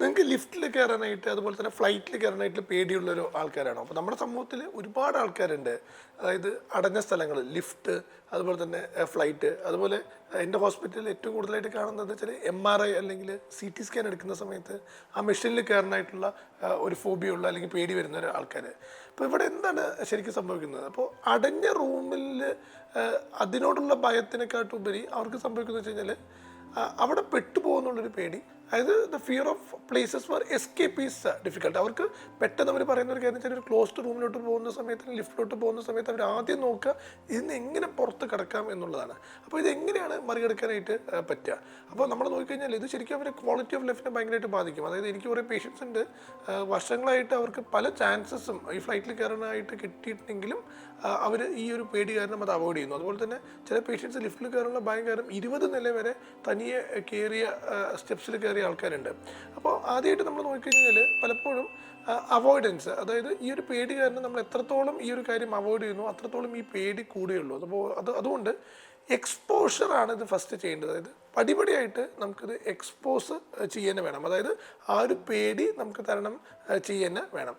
നിങ്ങൾക്ക് ലിഫ്റ്റിൽ കയറാനായിട്ട് അതുപോലെ തന്നെ ഫ്ലൈറ്റിൽ കയറാനായിട്ട് പേടിയുള്ളൊരു ആൾക്കാരാണോ. അപ്പോൾ നമ്മുടെ സമൂഹത്തിൽ ഒരുപാട് ആൾക്കാരുണ്ട്. അതായത് അടഞ്ഞ സ്ഥലങ്ങൾ ലിഫ്റ്റ് അതുപോലെ തന്നെ ഫ്ലൈറ്റ് അതുപോലെ എന്റെ ഹോസ്പിറ്റലിൽ ഏറ്റവും കൂടുതലായിട്ട് കാണുന്നത് വെച്ചാൽ എം ആർ ഐ അല്ലെങ്കിൽ സി ടി സ്കാൻ എടുക്കുന്ന സമയത്ത് ആ മെഷീനിൽ കയറാനായിട്ടുള്ള ഒരു ഫോബിയുള്ള അല്ലെങ്കിൽ പേടി വരുന്ന ഒരു ആൾക്കാർ അപ്പോൾ ഇവിടെ എന്താണ് ശരിക്കും സംഭവിക്കുന്നത്? അപ്പോൾ അടഞ്ഞ റൂമിൽ അതിനോടുള്ള ഭയത്തിനെക്കാട്ടുപരി അവർക്ക് സംഭവിക്കുന്നത് വെച്ച് കഴിഞ്ഞാൽ അവിടെ പെട്ടുപോകുന്നുള്ളൊരു പേടി അതായത് the fear of places for escape is difficult അവർക്ക് പെട്ടെന്ന് അവർ പറയുന്ന ഒരു കാര്യം ഒരു ക്ലോസ്ഡ് റൂമിലോട്ട് പോകുന്ന സമയത്ത് ലിഫ്റ്റിലോട്ട് പോകുന്ന സമയത്ത് അവർ ആദ്യം നോക്കുക ഇതിന് എങ്ങനെ പുറത്ത് കിടക്കാം എന്നുള്ളതാണ്. അപ്പോൾ ഇത് എങ്ങനെയാണ് മറികടക്കാനായിട്ട് ആ, പറ്റുക? അപ്പോൾ നമ്മൾ നോക്കിക്കഴിഞ്ഞാൽ ഇത് ശരിക്കും അവരുടെ ക്വാളിറ്റി ഓഫ് ലൈഫിനെ ഭയങ്കരമായിട്ട് ബാധിക്കും. അതായത് എനിക്ക് കുറേ പേഷ്യൻസ് ഉണ്ട് വർഷങ്ങളായിട്ട് അവർക്ക് പല ചാൻസസും ഈ ഫ്ലൈറ്റിൽ കയറാനായിട്ട് കിട്ടിയിട്ടുണ്ടെങ്കിലും അവർ ഈ ഒരു പേടി കാരണം അത് അവോയ്ഡ് ചെയ്യുന്നു. അതുപോലെ തന്നെ ചില പേഷ്യൻസ് ലിഫ്റ്റിൽ കയറാനുള്ള ഭയം കാരണം ഇരുപത് നില വരെ തനിയെ കയറിയ സ്റ്റെപ്സിൽ കയറിയ ആൾക്കാരുണ്ട്. അപ്പോൾ ആദ്യമായിട്ട് നമ്മൾ നോക്കിക്കഴിഞ്ഞാൽ പലപ്പോഴും അവോയ്ഡൻസ് അതായത് ഈ ഒരു പേടി കാരണം നമ്മൾ എത്രത്തോളം ഈ ഒരു കാര്യം അവോയ്ഡ് ചെയ്യുന്നു അത്രത്തോളം ഈ പേടി കൂടുകയുള്ളൂ. അപ്പോൾ അത് അതുകൊണ്ട് എക്സ്പോഷറാണ് ഇത് ഫസ്റ്റ് ചെയ്യേണ്ടത്. അതായത് പടിപടിയായിട്ട് നമുക്കിത് എക്സ്പോസ് ചെയ്യാൻ വേണം. അതായത് ആ ഒരു പേടി നമുക്ക് തരണം ചെയ്യാൻ വേണം.